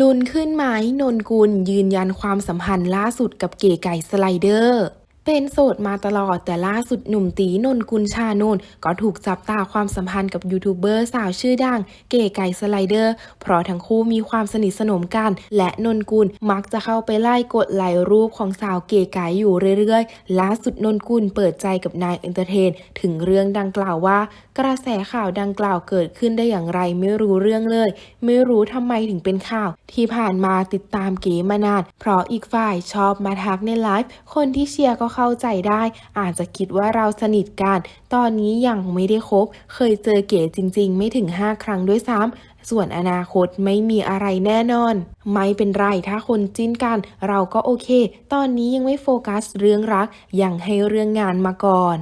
ลุนขึ้นไหมนนกุลยืนยันความสัมพันธ์ล่าสุดกับเก๋ไก่สไลเดอร์ เป็นโสดมาตลอดแต่ล่าสุดหนุ่มตีนนกุลชานนก็ถูกจับตาความสัมพันธ์กับยูทูบเบอร์สาวชื่อดัง เก๋ไก่สไลเดอร์ เพราะทั้งคู่มีความสนิทสนมกัน และนนกุลมักจะเข้าไปไล่กดไลค์รูปของสาวเก๋ไก่อยู่เรื่อยๆ ล่าสุดนนกุลเปิดใจกับนายเอนเตอร์เทน ถึงเรื่องดังกล่าวว่า กระแสข่าวดังกล่าวเกิดขึ้นได้อย่างไรไม่รู้เรื่องเลย ไม่รู้ทำไมถึงเป็นข่าว ที่ผ่านมาติดตามเก๋มานานเพราะอีกฝ่ายชอบมาทักในไลฟ์คนที่เชียร์ก็เข้าใจได้ อาจจะคิดว่าเราสนิทกัน ตอนนี้ยังไม่ได้คบ เคยเจอเก๋จริง ๆ ไม่ถึง 5 ครั้งด้วยซ้ำส่วนอนาคตไม่มีอะไรแน่นอน ไม่เป็นไรถ้าคนจิ้นกัน เราก็โอเค ตอนนี้ยังไม่โฟกัสเรื่องรักยังให้เรื่องงานมาก่อน